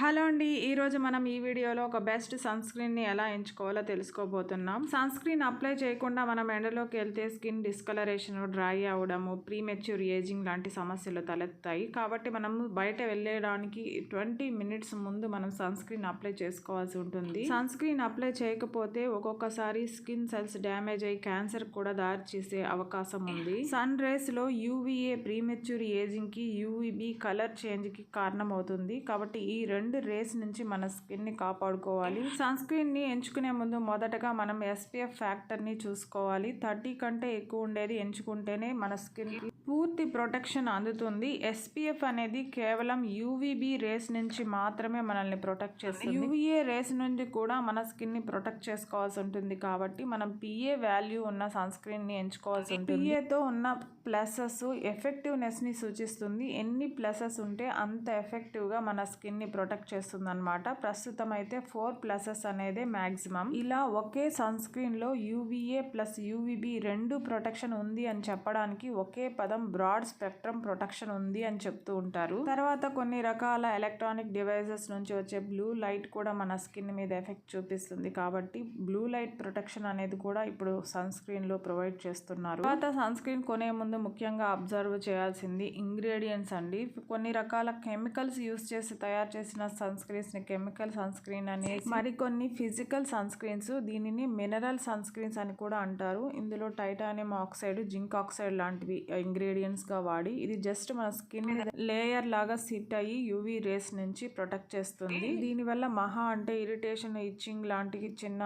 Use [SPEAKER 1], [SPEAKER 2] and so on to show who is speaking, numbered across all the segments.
[SPEAKER 1] Hello అండి. ఈరోజు మనం ఈ వీడియోలో ఒక బెస్ట్ సన్ స్క్రీన్ని ఎలా ఎంచుకోవాలో తెలుసుకోబోతున్నాం. సన్ స్క్రీన్ అప్లై చేయకుండా మనం ఎండలోకి వెళ్తే స్కిన్ డిస్కలరేషన్ డ్రై అవ్వడము ప్రీమెచ్యూర్ ఏజింగ్ లాంటి సమస్యలు తలెత్తాయి. కాబట్టి మనం బయట వెళ్ళడానికి ట్వంటీ మినిట్స్ ముందు మనం సన్ స్క్రీన్ అప్లై చేసుకోవాల్సి ఉంటుంది. సన్ స్క్రీన్ అప్లై చేయకపోతే ఒక్కొక్కసారి స్కిన్ సెల్స్ డ్యామేజ్ అయ్యి క్యాన్సర్ కూడా దారి చేసే అవకాశం ఉంది. సన్ రేస్లో యూవీఏ ప్రీమెచ్యూర్ ఏజింగ్కి యూవీబీ కలర్ చేంజ్కి కారణం అవుతుంది కాబట్టి ఈ రెండు రేస్ నుంచి మన స్కిన్ని కాపాడుకోవాలి. సన్ స్క్రీన్ని ఎంచుకునే ముందు మొదటగా మనం ఎస్పీఎఫ్ ఫ్యాక్టర్ని చూసుకోవాలి. థర్టీ కంటే ఎక్కువ ఉండేది ఎంచుకుంటేనే మన స్కిన్ పూర్తి ప్రొటెక్షన్ అందుతుంది. ఎస్పీఎఫ్ అనేది కేవలం యూవీబీ రేస్ నుంచి మాత్రమే మనల్ని ప్రొటెక్ట్ చేస్తుంది. యూవీఏ రేస్ నుండి కూడా మన స్కిన్ని ప్రొటెక్ట్ చేసుకోవాల్సి ఉంటుంది కాబట్టి మనం పిఏ వాల్యూ ఉన్న సన్ స్క్రీన్ని ఎంచుకోవాల్సి ఉంటుంది. పిఏతో ఉన్న ప్లసెస్ ఎఫెక్టివ్నెస్ని సూచిస్తుంది. ఎన్ని ప్లసెస్ ఉంటే అంత ఎఫెక్టివ్గా మన స్కిన్ని ప్రొటెక్ట్ చేస్తుంది అనమాట ప్రస్తుతం అయితే ఫోర్ ప్లసెస్ అనేది మ్యాక్సిమం ఇలా ఒకే సన్ స్క్రీన్లో యూవీఏ ప్లస్ యూవీబీ రెండు ప్రొటెక్షన్ ఉంది అని చెప్పడానికి ఒకే పదం బ్రాడ్ స్పెక్ట్రమ్ ప్రొటెక్షన్ ఉంది అని చెప్తూ ఉంటారు. తర్వాత కొన్ని రకాల ఎలక్ట్రానిక్ డివైజెస్ నుంచి వచ్చే బ్లూ లైట్ కూడా మన స్కిన్ మీద ఎఫెక్ట్ చూపిస్తుంది కాబట్టి బ్లూ లైట్ ప్రొటెక్షన్ అనేది కూడా ఇప్పుడు సన్ స్క్రీన్లో ప్రొవైడ్ చేస్తున్నారు. తర్వాత సన్ స్క్రీన్ కొనే ముందు ముఖ్యంగా అబ్జర్వ్ చేయాల్సింది ఇంగ్రీడియంట్స్ అండి. కొన్ని రకాల కెమికల్స్ యూస్ చేసి తయారు చేసిన సన్ స్క్రీన్స్ని కెమికల్ సన్ స్క్రీన్ అనేది మరికొన్ని ఫిజికల్ సన్ స్క్రీన్స్ దీనిని మినరల్ సన్ స్క్రీన్స్ అని కూడా అంటారు. ఇందులో టైటానియం ఆక్సైడ్ జింక్ ఆక్సైడ్ లాంటివి ఇంగ్రీడియంట్స్ గా వాడి ఇది జస్ట్ మన స్కిన్ లేయర్ లాగా సిట్ అయ్యి యూవీ రేస్ నుంచి ప్రొటెక్ట్ చేస్తుంది. దీనివల్ల మహా అంటే ఇరిటేషన్ ఇచ్చింగ్ లాంటి చిన్న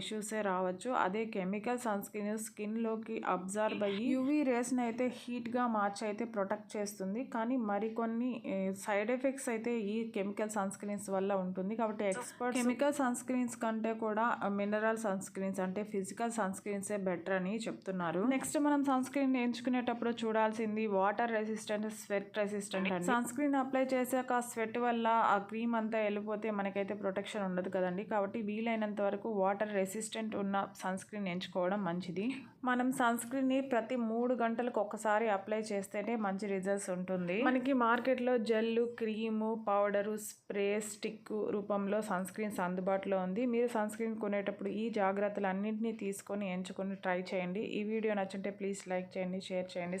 [SPEAKER 1] ఇష్యూసే రావచ్చు. అదే కెమికల్ సన్ స్క్రీన్ స్కిన్లోకి అబ్జర్వ్ అయ్యి యూవీ రేస్ని అయితే హీట్గా మార్చి అయితే ప్రొటెక్ట్ చేస్తుంది. కానీ మరికొన్ని సైడ్ ఎఫెక్ట్స్ అయితే ఈ కెమికల్ సన్ స్క్రీన్స్ వల్ల ఉంటుంది. కాబట్టి ఎక్స్పర్ట్ కెమికల్ సన్ స్క్రీన్స్ కంటే కూడా మినరల్ సన్ స్క్రీన్స్ అంటే ఫిజికల్ సన్ స్క్రీన్సే బెటర్ అని చెప్తున్నారు. నెక్స్ట్ మనం సన్ స్క్రీన్ ఎంచుకునేటప్పుడు చూడాల్సింది. వాటర్ రెసిస్టెంట్ స్వెట్ రెసిస్టెంట్ అండి. సన్ స్క్రీన్ అప్లై చేశాక స్వెట్ వల్ల ఆ క్రీమ్ అంతా వెళ్ళిపోతే మనకైతే ప్రొటెక్షన్ ఉండదు కదండి. కాబట్టి వీలైనంత వరకు వాటర్ రెసిస్టెంట్ ఉన్న సన్ స్క్రీన్ ఎంచుకోవడం మంచిది. మనం సన్ స్క్రీన్ని ప్రతి మూడు గంటలకు ఒకసారి అప్లై చేస్తేనే మంచి రిజల్ట్స్ ఉంటుంది. మనకి మార్కెట్లో gel cream powder spray stick రూపంలో సన్ స్క్రీన్స్ అందుబాటులో ఉంది. మీరు సన్ స్క్రీన్ కొనేటప్పుడు ఈ జాగ్రత్తలు అన్నింటినీ తీసుకొని ఎంచుకొని ట్రై చేయండి. ఈ వీడియో నచ్చుంటే ప్లీజ్ లైక్ చేయండి షేర్ చేయండి